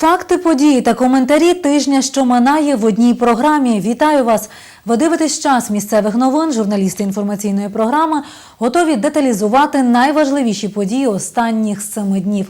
Факти події та коментарі тижня, що минає в одній програмі. Вітаю вас! Ви дивитесь час місцевих новин. Журналісти інформаційної програми готові деталізувати найважливіші події останніх семи днів.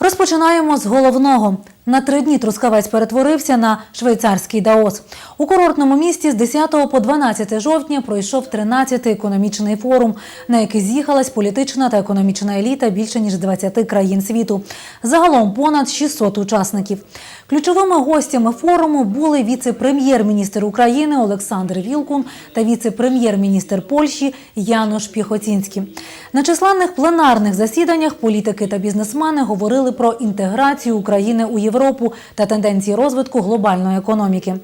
Розпочинаємо з головного. На три дні Трускавець перетворився на швейцарський Даос. У курортному місті з 10 по 12 жовтня пройшов 13-й економічний форум, на який з'їхалась політична та економічна еліта більше ніж 20 країн світу. Загалом понад 600 учасників. Ключовими гостями форуму були віце-прем'єр-міністр України Олександр Вілкун та віце-прем'єр-міністр Польщі Януш Піхоцінський. На численних пленарних засіданнях політики та бізнесмени говорили про інтеграцію України у Європу та тенденції розвитку глобальної економіки.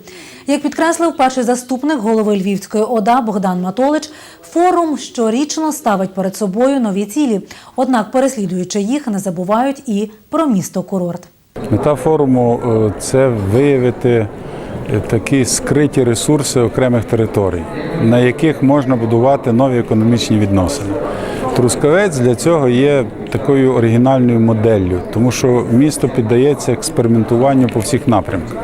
Як підкреслив перший заступник голови Львівської ОДА Богдан Матолич, форум щорічно ставить перед собою нові цілі. Однак, переслідуючи їх, не забувають і про місто курорт. Мета форуму е, це виявити е, такі скриті ресурси окремих територій, на яких можна будувати нові економічні відносини. Трускавець для цього є такою оригінальною моделлю, тому що місто піддається експериментуванню по всіх напрямках.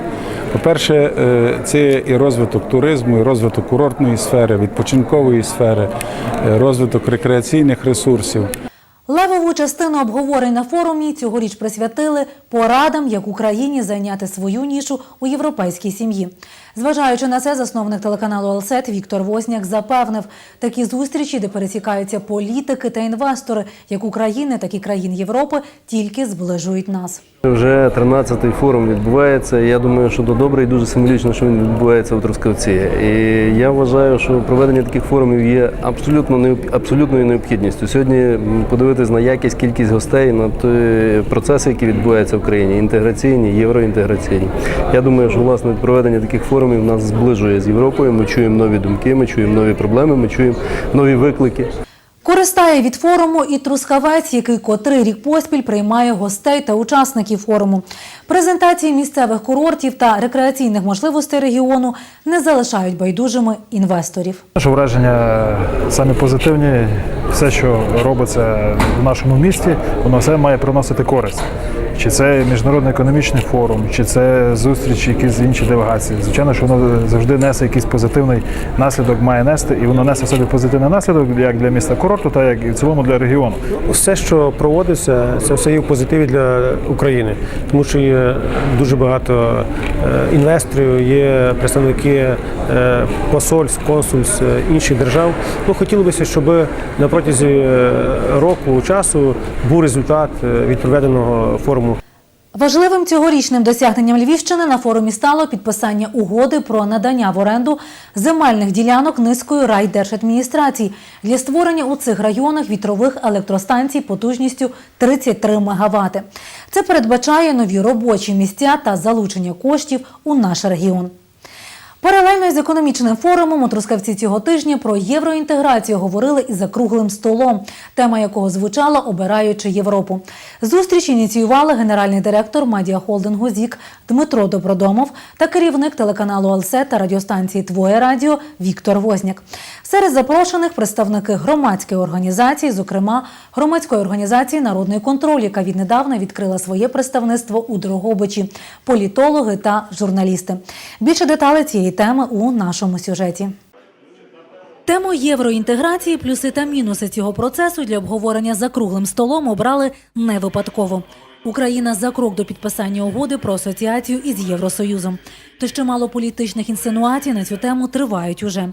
По-перше, е, це і розвиток туризму, і розвиток курортної сфери, відпочинкової сфери, е, розвиток рекреаційних ресурсів. Левову частину обговорень на форумі цьогоріч присвятили порадам, як Україні зайняти свою нішу у європейській сім'ї. Зважаючи на це, засновник телеканалу «Алсет» Віктор Возняк запевнив, такі зустрічі, де пересікаються політики та інвестори, як України, так і країн Європи, тільки зближують нас. Вже 13-й форум відбувається. Я думаю, що до добре і дуже символічно, що він відбувається у Трускавці. І я вважаю, що проведення таких форумів є абсолютно необ- абсолютною необхідністю. Сьогодні подивитись на якість, кількість гостей, на ті процеси, які відбуваються в країні, інтеграційні, євроінтеграційні. Я думаю, що власне проведення таких форумів нас зближує з Європою. Ми чуємо нові думки, ми чуємо нові проблеми, ми чуємо нові виклики. Користає від форуму і Трускавець, який котрий рік поспіль приймає гостей та учасників форуму. Презентації місцевих курортів та рекреаційних можливостей регіону не залишають байдужими інвесторів. Наше враження самі позитивні. Все, що робиться в нашому місті, воно все має приносити користь. Чи це міжнародний економічний форум, чи це зустрічі, якісь інші делегації. Звичайно, що воно завжди несе якийсь позитивний наслідок, має нести, і воно несе в собі позитивний наслідок як для міста курорту, так як і в цілому для регіону. Все, що проводиться, це все є в позитиві для України, тому що є дуже багато е, інвесторів, є представники посольств, консульств е, інших держав. Ну хотілося щоб на протязі е, року часу був результат е, від проведеного форуму. Важливим цьогорічним досягненням Львівщини на форумі стало підписання угоди про надання в оренду земельних ділянок низкої райдержадміністрацій для створення у цих районах вітрових електростанцій потужністю 33 МВт. Це передбачає нові робочі місця та залучення коштів у наш регіон. Паралельно з економічним форумом у цього тижня про євроінтеграцію говорили і за круглим столом, тема якого звучала обираючи Європу. Зустріч ініціювали генеральний директор медіахолдингу ЗІК Дмитро Добродомов та керівник телеканалу «Алсет» та радіостанції Твоє радіо Віктор Возняк. Серед запрошених представники громадської організації, зокрема громадської організації Народний контроль, яка віднедавна відкрила своє представництво у Дрогобичі, політологи та журналісти. Більше деталей цієї теми у нашому сюжеті. Тему євроінтеграції, плюси та мінуси цього процесу для обговорення за круглим столом обрали не випадково. Україна за крок до підписання угоди про асоціацію із Євросоюзом. Тож чимало політичних інсинуацій на цю тему тривають уже.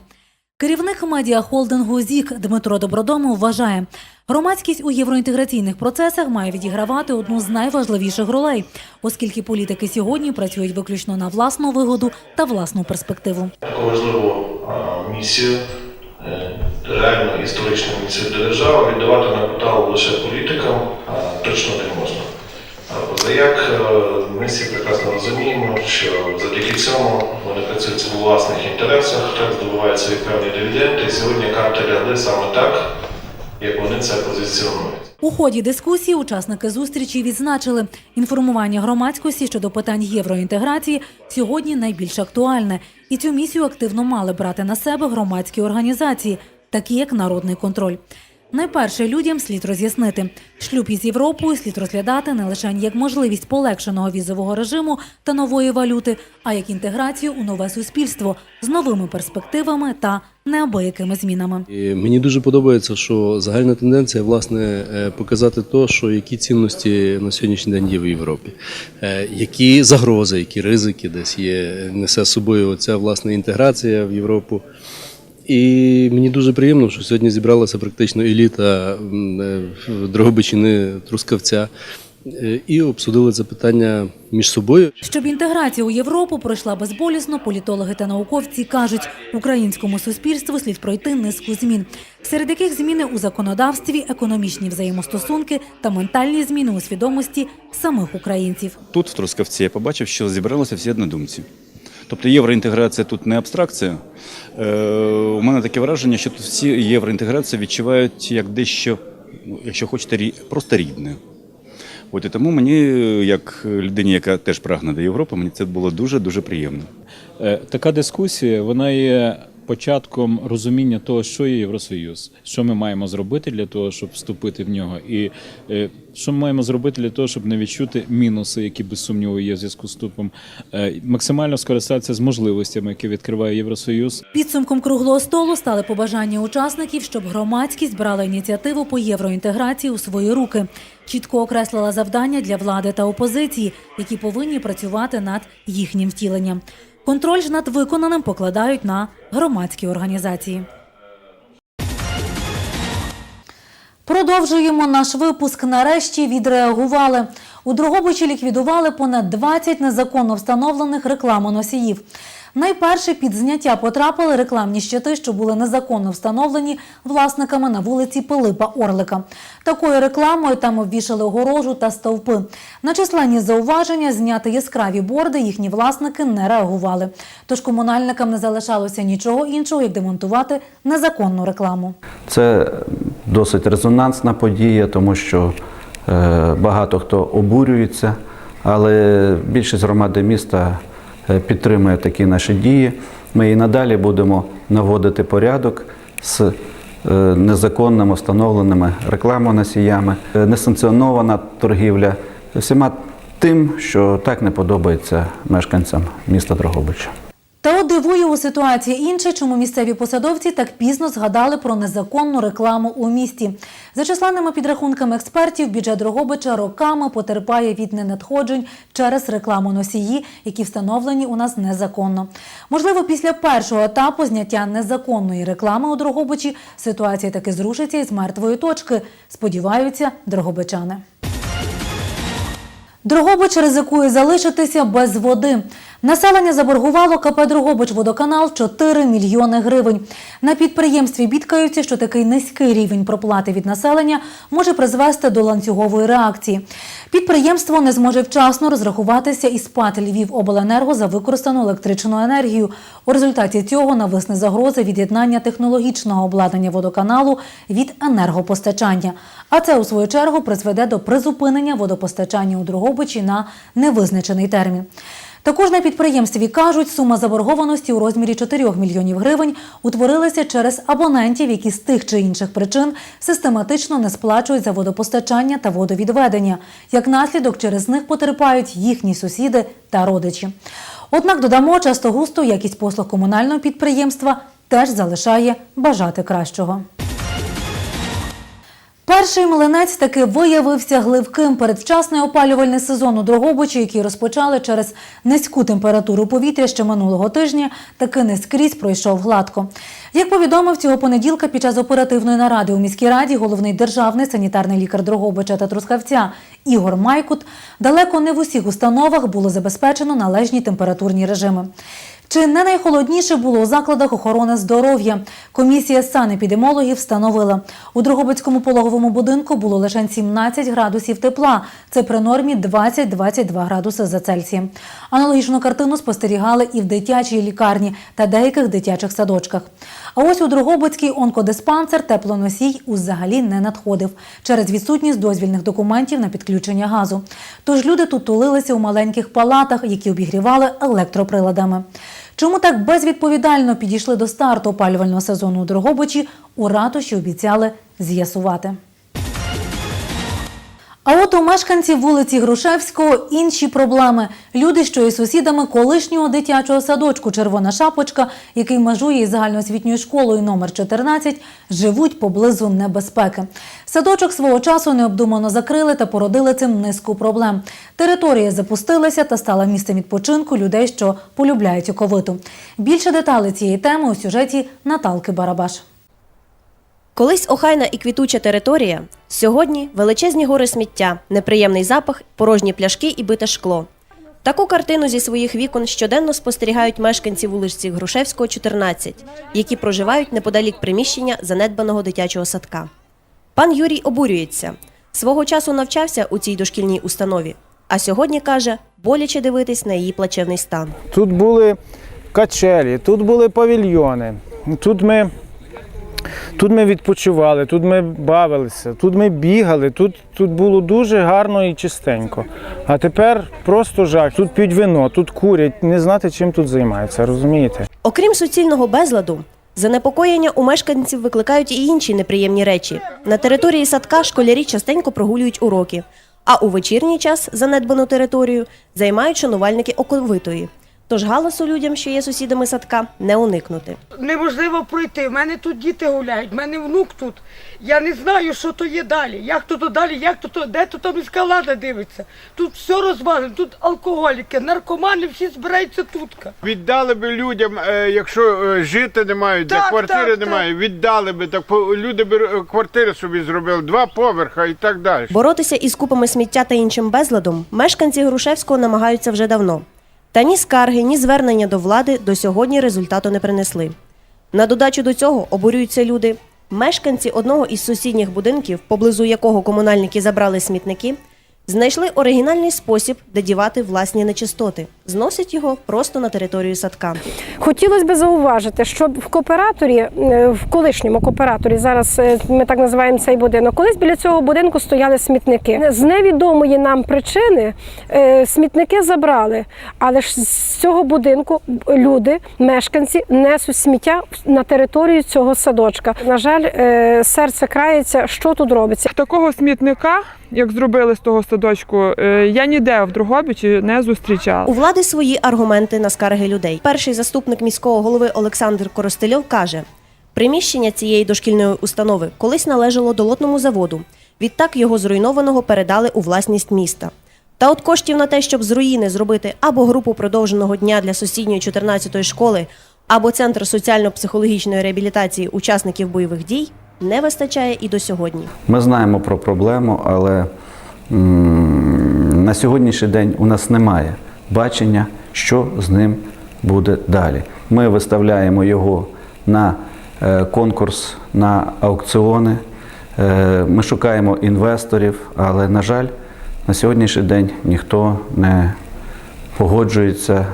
Керівник медіахолдингу ЗІК Дмитро Добродомов вважає, громадськість у євроінтеграційних процесах має відігравати одну з найважливіших ролей, оскільки політики сьогодні працюють виключно на власну вигоду та власну перспективу. таку важливу місію, е, реальну історичну місію держави віддавати на поталу лише політикам точно не можна. Позаяк е, ми всі прекрасно розуміємо, що завдяки цьому вони працюють у власних інтересах, так здобувають свої певні дивіденди. І сьогодні карти лягли саме так, як вони це позиціонують. У ході дискусії учасники зустрічі відзначили, інформування громадськості щодо питань євроінтеграції сьогодні найбільш актуальне, і цю місію активно мали брати на себе громадські організації, такі як Народний контроль. Найперше людям слід роз'яснити, шлюб із Європою слід розглядати не лише як можливість полегшеного візового режиму та нової валюти, а як інтеграцію у нове суспільство з новими перспективами та неабиякими змінами. І мені дуже подобається, що загальна тенденція власне е, показати то, що які цінності на сьогоднішній день є в Європі, Е, які загрози, які ризики десь є, несе з собою оця власне інтеграція в Європу. І мені дуже приємно, що сьогодні зібралася практично еліта е, Дрогобичини, Трускавця е, і обсудили це питання між собою. Щоб інтеграція у Європу пройшла безболісно, політологи та науковці кажуть, українському суспільству слід пройти низку змін, серед яких зміни у законодавстві, економічні взаємостосунки та ментальні зміни у свідомості самих українців. Тут, в Трускавці, я побачив, що зібралися всі однодумці. Тобто євроінтеграція тут не абстракція. Е, у мене таке враження, що тут всі євроінтеграцію відчувають як дещо, якщо хочете, просто рідне. От і тому мені, як людині, яка теж прагне до Європи, мені це було дуже-дуже приємно. Е, Така дискусія вона є початком розуміння того, що є Євросоюз, що ми маємо зробити для того, щоб вступити в нього, і е, що ми маємо зробити для того, щоб не відчути мінуси, які без сумніву є в зв'язку з вступом, Е, максимально скористатися з можливостями, які відкриває Євросоюз. Підсумком круглого столу стали побажання учасників, щоб громадськість брала ініціативу по євроінтеграції у свої руки. Чітко окреслила завдання для влади та опозиції, які повинні працювати над їхнім втіленням. Контроль ж над виконаним покладають на громадські організації. Продовжуємо наш випуск. Нарешті відреагували. У Дрогобичі ліквідували понад 20 незаконно встановлених рекламоносіїв. Найперше під зняття потрапили рекламні щити, що були незаконно встановлені власниками на вулиці Пилипа Орлика. Такою рекламою там обвішали огорожу та стовпи. На численні зауваження зняти яскраві борди їхні власники не реагували. Тож комунальникам не залишалося нічого іншого, як демонтувати незаконну рекламу. Це досить резонансна подія, тому що е, багато хто обурюється, але більшість громади міста підтримує такі наші дії. Ми і надалі будемо наводити порядок з е, незаконними встановленими рекламоносіями, е, несанкціонована торгівля, всіма тим, що так не подобається мешканцям міста Дрогобича. Та от дивує у ситуації інше, чому місцеві посадовці так пізно згадали про незаконну рекламу у місті. За численними підрахунками експертів, бюджет Дрогобича роками потерпає від ненадходжень через рекламу носії, які встановлені у нас незаконно. Можливо, після першого етапу зняття незаконної реклами у Дрогобичі ситуація таки зрушиться із мертвої точки. Сподіваються дрогобичани. Дрогобич ризикує залишитися без води. Населення заборгувало КП Дрогобич водоканал 4 мільйони гривень. На підприємстві бідкаються, що такий низький рівень проплати від населення може призвести до ланцюгової реакції. Підприємство не зможе вчасно розрахуватися із ПАТ Львівобленерго за використану електричну енергію. У результаті цього нависне загроза від'єднання технологічного обладнання водоканалу від енергопостачання. А це у свою чергу призведе до призупинення водопостачання у Дрогобичі на невизначений термін. Також на підприємстві кажуть, сума заборгованості у розмірі 4 мільйонів гривень утворилася через абонентів, які з тих чи інших причин систематично не сплачують за водопостачання та водовідведення. Як наслідок, через них потерпають їхні сусіди та родичі. Однак додамо, часто густо якість послуг комунального підприємства теж залишає бажати кращого. Перший млинець таки виявився гливким. Передвчасний опалювальний сезон у Дрогобичі, який розпочали через низьку температуру повітря ще минулого тижня, таки не скрізь пройшов гладко. Як повідомив цього понеділка під час оперативної наради у міській раді головний державний санітарний лікар Дрогобича та Трускавця Ігор Майкут, далеко не в усіх установах було забезпечено належні температурні режими. Чи не найхолодніше було у закладах охорони здоров'я? Комісія санепідемологів встановила. У Дрогобицькому пологовому будинку було лише 17 градусів тепла. Це при нормі 20-22 градуси за Цельсієм. Аналогічну картину спостерігали і в дитячій лікарні та деяких дитячих садочках. А ось у Дрогобицький онкодиспансер теплоносій взагалі не надходив через відсутність дозвільних документів на підключення газу. Тож люди тут тулилися у маленьких палатах, які обігрівали електроприладами. Чому так безвідповідально підійшли до старту опалювального сезону у Дрогобичі, у ратуші обіцяли з'ясувати. А от у мешканців вулиці Грушевського інші проблеми. Люди, що із сусідами колишнього дитячого садочку Червона шапочка, який межує із загальноосвітньою школою номер 14, живуть поблизу небезпеки. Садочок свого часу необдумано закрили та породили цим низку проблем. Територія запустилася та стала місцем відпочинку людей, що полюбляють оковиту. Більше деталей цієї теми у сюжеті Наталки Барабаш. Колись охайна і квітуча територія, сьогодні величезні гори сміття, неприємний запах, порожні пляшки і бите шкло. Таку картину зі своїх вікон щоденно спостерігають мешканці вулиці Грушевського, 14, які проживають неподалік приміщення занедбаного дитячого садка. Пан Юрій обурюється. Свого часу навчався у цій дошкільній установі, а сьогодні каже, боляче дивитись на її плачевний стан. Тут були качелі, тут були павільйони. Тут ми, тут ми відпочивали, тут ми бавилися, тут ми бігали, тут, тут було дуже гарно і чистенько. А тепер просто жах. Тут п'ють вино, тут курять, не знати, чим тут займаються, розумієте? Окрім суцільного безладу, занепокоєння у мешканців викликають і інші неприємні речі. На території садка школярі частенько прогулюють уроки, а у вечірній час занедбану територію займають шанувальники оковитої. Тож галасу людям, що є сусідами садка, не уникнути. неможливо пройти. У мене тут діти гуляють, в мене внук тут. Я не знаю, що то є далі. Як то то далі, як то то, де то там міська дивиться. Тут все розвалено, тут алкоголіки, наркомани, всі збираються тут. Віддали би людям, е, якщо е, жити не мають, де Так, квартири так, немає, віддали би так по- люди б е, квартири собі зробили, два поверха і так далі. Боротися із купами сміття та іншим безладом мешканці Грушевського намагаються вже давно. Та ні скарги, ні звернення до влади до сьогодні результату не принесли. На додачу до цього обурюються люди. Мешканці одного із сусідніх будинків, поблизу якого комунальники забрали смітники, знайшли оригінальний спосіб, де дівати власні нечистоти. Зносять його просто на територію садка. Хотілося б зауважити, що в кооператорі, е, в колишньому кооператорі, зараз е, ми так називаємо цей будинок, колись біля цього будинку стояли смітники. З невідомої нам причини е, смітники забрали, але ж з цього будинку люди, мешканці, несуть сміття на територію цього садочка. На жаль, серце крається, що тут робиться. Такого смітника, як зробили з того садочку, е, я ніде в Другобичі не зустрічала. У влади свої аргументи на скарги людей. Перший заступник міського голови Олександр Коростельов каже: приміщення цієї дошкільної установи колись належало долотному заводу. Відтак його зруйнованого передали у власність міста. Та от коштів на те, щоб з руїни зробити або групу продовженого дня для сусідньої 14-ї школи, або центр соціально-психологічної реабілітації учасників бойових дій, не вистачає і до сьогодні. Ми знаємо про проблему, але на сьогоднішній день у нас немає бачення, що з ним буде далі. Ми виставляємо його на е, конкурс, на аукціони. Е, Ми шукаємо інвесторів, але, на жаль, на сьогоднішній день ніхто не погоджується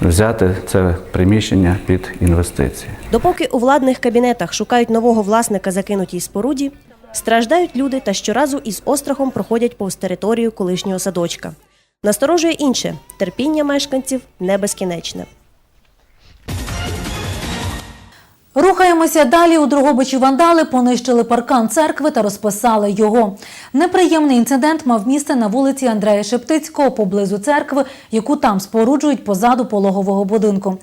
взяти це приміщення під інвестиції. Допоки у владних кабінетах шукають нового власника закинутій споруді, страждають люди та щоразу із острахом проходять повз територію колишнього садочка. Насторожує інше терпіння мешканців не безкінечне. Рухаємося далі. У Дрогобичі вандали понищили паркан церкви та розписали його. Неприємний інцидент мав місце на вулиці Андрея Шептицького поблизу церкви, яку там споруджують позаду пологового будинку.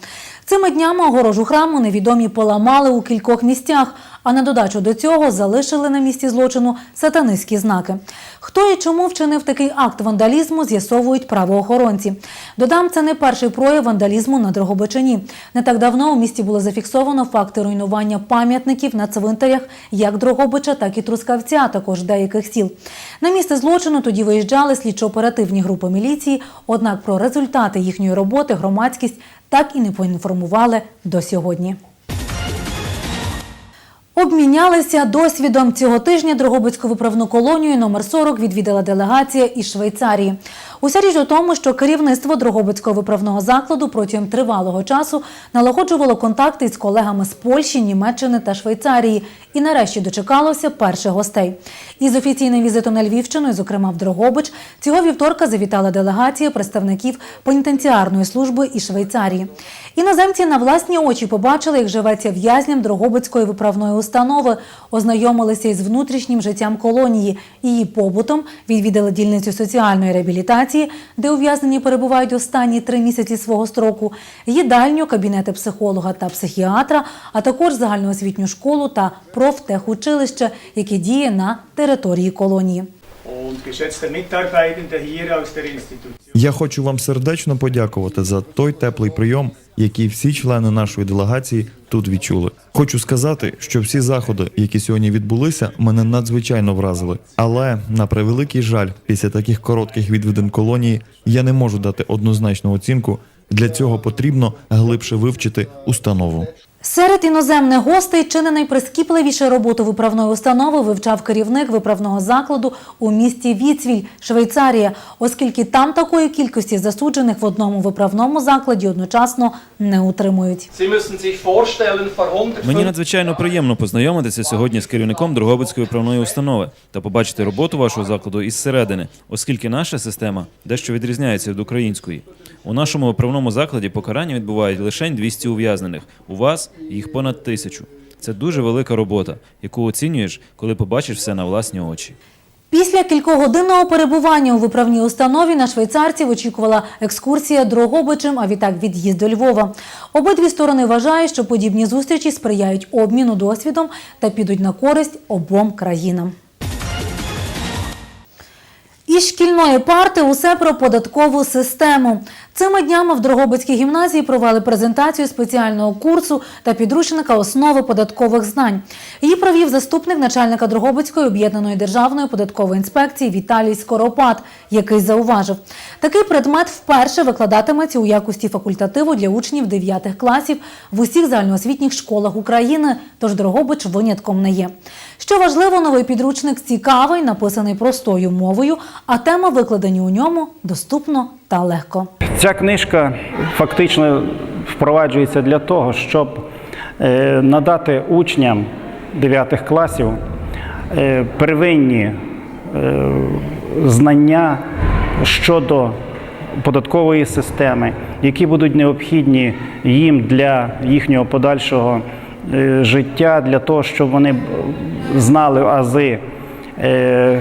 Цими днями огорожу храму невідомі поламали у кількох місцях, а на додачу до цього залишили на місці злочину сатанистські знаки. Хто і чому вчинив такий акт вандалізму, з'ясовують правоохоронці. Додам, це не перший прояв вандалізму на Дрогобичині. Не так давно у місті було зафіксовано факти руйнування пам'ятників на цвинтарях як Дрогобича, так і Трускавця, також деяких сіл. На місце злочину тоді виїжджали слідчо-оперативні групи міліції, однак про результати їхньої роботи громадськість так і не поінформували до сьогодні. Обмінялися досвідом цього тижня Дрогобицьку виправну колонію номер 40 відвідала делегація із Швейцарії. Уся річ у тому, що керівництво Дрогобицького виправного закладу протягом тривалого часу налагоджувало контакти із колегами з Польщі, Німеччини та Швейцарії і нарешті дочекалося перших гостей. Із офіційним візитом на Львівщину, зокрема в Дрогобич, цього вівторка завітала делегація представників пенітенціарної служби і Швейцарії. Іноземці на власні очі побачили, як живеться в'язням Дрогобицької виправної установи, ознайомилися із внутрішнім життям колонії, її побутом, відвідали дільницю соціальної реабілітації, де ув'язнені перебувають останні три місяці свого строку, їдальню, кабінети психолога та психіатра, а також загальноосвітню школу та профтехучилище, яке діє на території колонії. Я хочу вам сердечно подякувати за той теплий прийом, який всі члени нашої делегації тут відчули. Хочу сказати, що всі заходи, які сьогодні відбулися, мене надзвичайно вразили. Але на превеликий жаль, після таких коротких відвідин колонії я не можу дати однозначну оцінку. Для цього потрібно глибше вивчити установу. Серед іноземних гостей чи не найприскіпливіше роботу виправної установи вивчав керівник виправного закладу у місті Віцвіль, Швейцарія, оскільки там такої кількості засуджених в одному виправному закладі одночасно не утримують. Мені надзвичайно приємно познайомитися сьогодні з керівником Дрогобицької правної установи та побачити роботу вашого закладу із середини, оскільки наша система дещо відрізняється від української. У нашому виправному закладі покарання відбувають лише 200 ув'язнених. У вас їх понад тисячу. Це дуже велика робота, яку оцінюєш, коли побачиш все на власні очі. Після кількогодинного перебування у виправній установі на швейцарців очікувала екскурсія Дрогобичем, а відтак від'їзд до Львова. Обидві сторони вважають, що подібні зустрічі сприяють обміну досвідом та підуть на користь обом країнам. Із шкільної парти усе про податкову систему. Цими днями в Дрогобицькій гімназії провели презентацію спеціального курсу та підручника основи податкових знань. Її провів заступник начальника Дрогобицької об'єднаної державної податкової інспекції Віталій Скоропад, який зауважив, такий предмет вперше викладатиметься у якості факультативу для учнів 9 класів в усіх загальноосвітніх школах України, тож Дрогобич винятком не є. Що важливо, новий підручник цікавий, написаний простою мовою, а тема викладені у ньому доступно та легко. Ця книжка фактично впроваджується для того, щоб е, надати учням 9 класів е, первинні е, знання щодо податкової системи, які будуть необхідні їм для їхнього подальшого життя, для того, щоб вони знали ази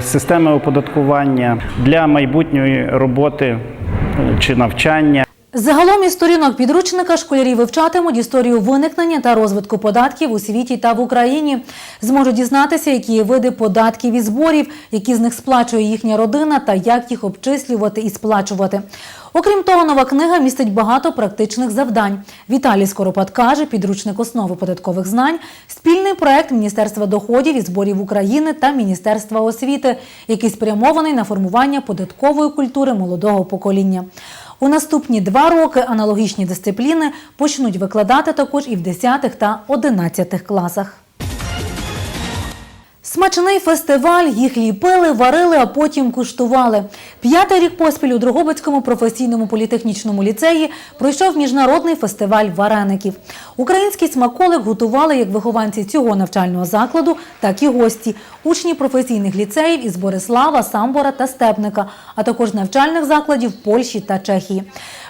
системи оподаткування для майбутньої роботи чи навчання. Загалом із сторінок підручника школярі вивчатимуть історію виникнення та розвитку податків у світі та в Україні. Зможуть дізнатися, які види податків і зборів, які з них сплачує їхня родина та як їх обчислювати і сплачувати. Окрім того, нова книга містить багато практичних завдань. Віталій Скоропад каже, підручник основи податкових знань спільний проект Міністерства доходів і зборів України та Міністерства освіти, який спрямований на формування податкової культури молодого покоління. У наступні два роки аналогічні дисципліни почнуть викладати також і в 10 та 11 класах. Смачний фестиваль, їх ліпили, варили, а потім куштували. П'ятий рік поспіль у Дрогобицькому професійному політехнічному ліцеї пройшов міжнародний фестиваль вареників. Український смаколик готували як вихованці цього навчального закладу, так і гості, учні професійних ліцеїв із Борислава, Самбора та Степника, а також навчальних закладів Польщі та Чехії.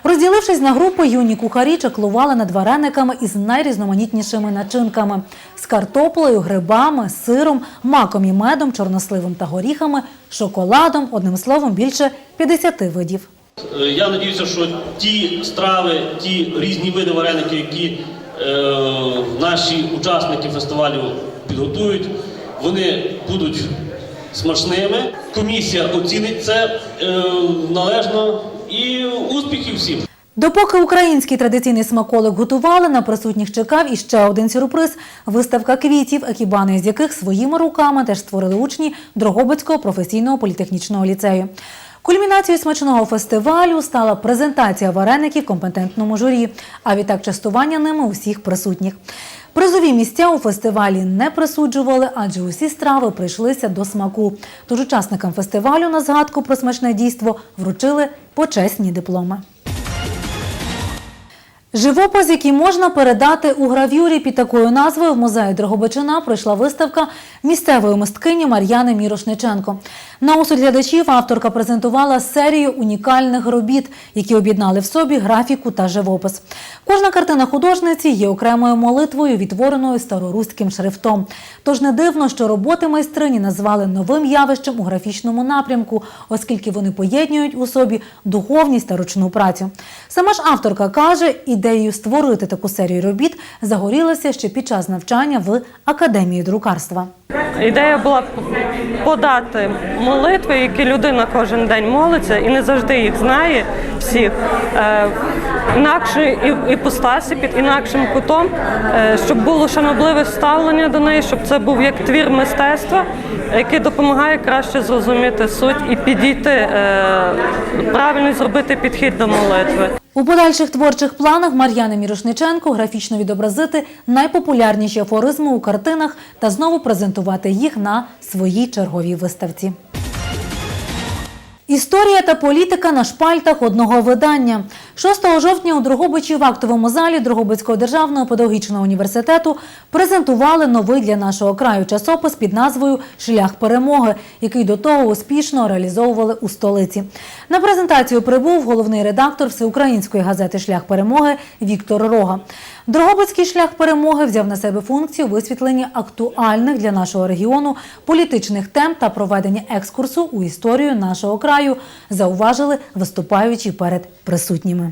Розділившись на групи, юні кухарі чаклували над варениками із найрізноманітнішими начинками з картоплею, грибами, сиром, маком і медом, чорносливом та горіхами, шоколадом, одним словом, більше 50 видів. Е, Я сподіваюся, що ті страви, ті різні види вареників, які е, наші учасники фестивалю підготують, вони будуть смачними. Комісія оцінить це е, належно і успіхів всім. Допоки український традиційний смаколик готували, на присутніх чекав іще один сюрприз – виставка квітів, екібани з яких своїми руками теж створили учні Дрогобицького професійного політехнічного ліцею. Кульмінацією смачного фестивалю стала презентація вареників компетентному журі, а відтак частування ними усіх присутніх. Призові місця у фестивалі не присуджували, адже усі страви прийшлися до смаку. Тож учасникам фестивалю на згадку про смачне дійство вручили почесні дипломи. Живопис, який можна передати у гравюрі під такою назвою в музеї Дрогобичина, пройшла виставка місцевої мисткині Мар'яни Мірошниченко. На осуд глядачів авторка презентувала серію унікальних робіт, які об'єднали в собі графіку та живопис. Кожна картина художниці є окремою молитвою, відтвореною староруським шрифтом. Тож не дивно, що роботи майстрині назвали новим явищем у графічному напрямку, оскільки вони поєднують у собі духовність та ручну працю. Сама ж авторка каже, ідеєю створити таку серію робіт загорілася ще під час навчання в академії друкарства. Ідея була подати молитви, які людина кожен день молиться, і не завжди їх знає всіх. Е, інакше і іпостасі під інакшим кутом, е, щоб було шанобливе ставлення до неї, щоб це був як твір мистецтва, який допомагає краще зрозуміти суть і підійти е, правильно зробити підхід до молитви. У подальших творчих планах Мар'яни Мірошниченко графічно відобразити найпопулярніші афоризми у картинах та знову презентувати їх на своїй черговій виставці. Історія та політика на шпальтах одного видання. 6 жовтня у Дрогобичі в актовому залі Дрогобицького державного педагогічного університету презентували новий для нашого краю часопис під назвою Шлях перемоги, який до того успішно реалізовували у столиці. На презентацію прибув головний редактор всеукраїнської газети Шлях перемоги Віктор Рога. Дрогобицький шлях перемоги взяв на себе функцію висвітлення актуальних для нашого регіону політичних тем та проведення екскурсу у історію нашого краю, зауважили виступаючи перед присутніми.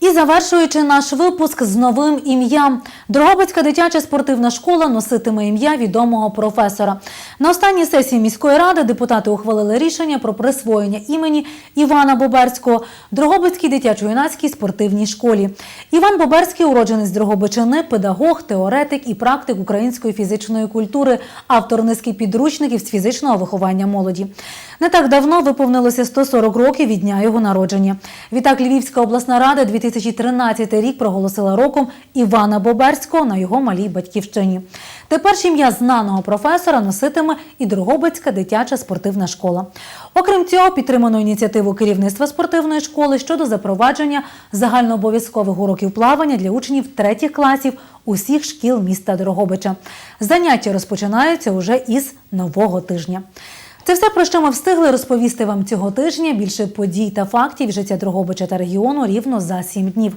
І завершуючи наш випуск з новим ім'ям, Дрогобицька дитяча спортивна школа носитиме ім'я відомого професора. На останній сесії міської ради депутати ухвалили рішення про присвоєння імені Івана Боберського Дрогобицькій дитячо-юнацькій спортивній школі. Іван Боберський, уродженець Дрогобичини, педагог, теоретик і практик української фізичної культури, автор низки підручників з фізичного виховання молоді. Не так давно виповнилося 140 років від дня його народження. Відтак Львівська обласна рада 2013 рік проголосила роком Івана Боберського на його малій батьківщині. Тепер ж ім'я знаного професора носитиме і Дрогобицька дитяча спортивна школа. Окрім цього, підтримано ініціативу керівництва спортивної школи щодо запровадження загальнообов'язкових уроків плавання для учнів третіх класів усіх шкіл міста Дрогобича. Заняття розпочинаються уже із нового тижня. Це все, про що ми встигли розповісти вам цього тижня. Більше подій та фактів життя Дрогобича та регіону рівно за 7 днів.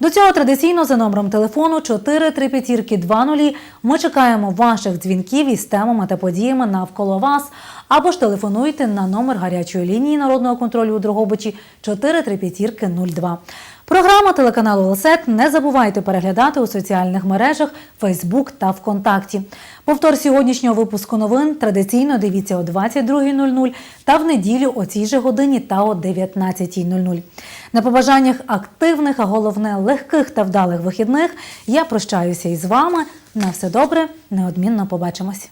До цього традиційно за номером телефону 43520 ми чекаємо ваших дзвінків із темами та подіями навколо вас. Або ж телефонуйте на номер гарячої лінії народного контролю у Дрогобичі 43502. Програма телеканалу Лосет не забувайте переглядати у соціальних мережах Facebook та ВКонтакті. Повтор сьогоднішнього випуску новин традиційно дивіться о 22.00 та в неділю о цій же годині та о 19.00. На побажаннях активних, а головне легких та вдалих вихідних я прощаюся із вами. На все добре, неодмінно побачимось.